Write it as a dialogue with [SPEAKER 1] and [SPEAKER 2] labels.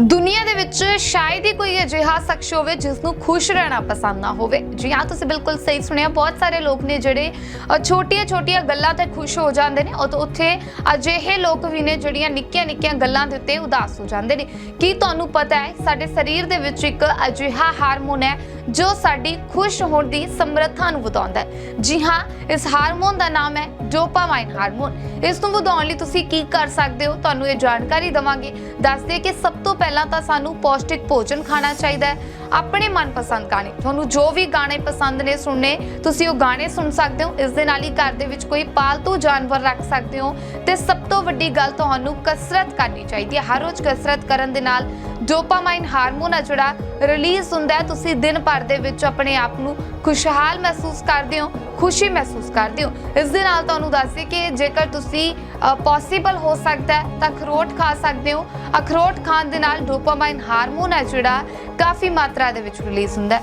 [SPEAKER 1] ਦੁਨੀਆ ਦੇ ਵਿੱਚ ਸ਼ਾਇਦ ਹੀ ਕੋਈ ਅਜਿਹਾ ਸ਼ਖਸ ਹੋਵੇ ਜਿਸ ਨੂੰ ਖੁਸ਼ ਰਹਿਣਾ ਪਸੰਦ ਨਾ ਹੋਵੇ। ਜੀ ਹਾਂ, ਤੁਸੀਂ ਬਿਲਕੁਲ ਸਹੀ ਸੁਣਿਆ। ਬਹੁਤ ਸਾਰੇ ਲੋਕ ਨੇ ਜਿਹੜੇ ਛੋਟੀਆਂ-ਛੋਟੀਆਂ ਗੱਲਾਂ ਤੇ ਖੁਸ਼ ਹੋ ਜਾਂਦੇ ਨੇ। ਔਰ ਉੱਥੇ ਅਜਿਹੇ ਲੋਕ ਵੀ ਨੇ ਜਿਹੜੀਆਂ ਨਿੱਕੀਆਂ-ਨਿੱਕੀਆਂ ਗੱਲਾਂ ਦੇ ਉੱਤੇ ਉਦਾਸ ਹੋ ਜਾਂਦੇ ਨੇ। ਕੀ ਤੁਹਾਨੂੰ ਪਤਾ ਹੈ, ਸਾਡੇ ਸਰੀਰ ਦੇ ਵਿੱਚ ਇੱਕ ਅਜਿਹਾ ਹਾਰਮੋਨ ਹੈ ਜੋ ਸਾਡੀ ਖੁਸ਼ ਹੋਣ ਦੀ ਸਮਰੱਥਾ ਨੂੰ ਵਧਾਉਂਦਾ ਹੈ। ਜੀ ਹਾਂ, ਇਸ ਹਾਰਮੋਨ ਦਾ ਨਾਮ ਹੈ ਡੋਪਾਮਾਈਨ ਹਾਰਮੋਨ। ਇਸ ਨੂੰ ਵਧਾਉਣ ਲਈ ਤੁਸੀਂ ਕੀ ਕਰ ਸਕਦੇ ਹੋ? ਤੁਹਾਨੂੰ ਇਹ ਜਾਣਕਾਰੀ ਦਵਾਂਗੇ। ਦੱਸਦੇ ਕਿ ਸਭ ਤੋਂ ਪਹਿਲਾਂ ਤਾਂ ਸਾਨੂੰ ਪੌਸ਼ਟਿਕ ਭੋਜਨ ਖਾਣਾ ਚਾਹੀਦਾ ਹੈ। ਆਪਣੇ ਮਨਪਸੰਦ ਗਾਣੇ। ਤੁਹਾਨੂੰ ਜੋ ਵੀ ਗਾਣੇ ਪਸੰਦ ਨੇ ਸੁਣਨੇ, ਤੁਸੀਂ ਉਹ ਗਾਣੇ ਸੁਣ ਸਕਦੇ ਹੋ। ਇਸ ਦੇ ਨਾਲ ਹੀ ਘਰ ਦੇ ਵਿੱਚ ਕੋਈ ਪਾਲਤੂ ਜਾਨਵਰ ਰੱਖ ਸਕਦੇ ਹੋ। ਤੇ ਸਭ ਤੋਂ ਵੱਡੀ ਗੱਲ ਤੁਹਾਨੂੰ ਕਸਰਤ ਕਰਨੀ ਚਾਹੀਦੀ ਹੈ। ਹਰ ਰੋਜ਼ ਕਸਰਤ ਕਰਨ ਦੇ ਨਾਲ ਡੋਪਾਮਾਈਨ ਹਾਰਮੋਨ ਆ ਜਿਹੜਾ ਰਿਲੀਜ਼ ਹੁੰਦਾ ਹੈ, ਤੁਸੀਂ ਦਿਨ ਭਰ ਦੇ ਵਿੱਚ ਆਪਣੇ ਆਪ ਨੂੰ ਖੁਸ਼ਹਾਲ ਮਹਿਸੂਸ ਕਰਦੇ ਹੋ, ਖੁਸ਼ੀ ਮਹਿਸੂਸ ਕਰਦੇ ਹੋ। ਇਸ ਦੇ ਨਾਲ ਤੁਹਾਨੂੰ ਦੱਸਦੇ ਕਿ ਜੇਕਰ ਤੁਸੀਂ ਪੋਸੀਬਲ ਹੋ ਸਕਦਾ ਹੈ ਤਾਂ ਅਖਰੋਟ ਖਾ ਸਕਦੇ ਹੋ। ਅਖਰੋਟ ਖਾਣ ਦੇ ਨਾਲ ਡੋਪਾਮਾਈਨ ਹਾਰਮੋਨ ਹੈ ਜਿਹੜਾ ਕਾਫੀ ਮਾਤਰਾ ਦੇ ਵਿੱਚ ਰਿਲੀਜ਼ ਹੁੰਦਾ ਹੈ।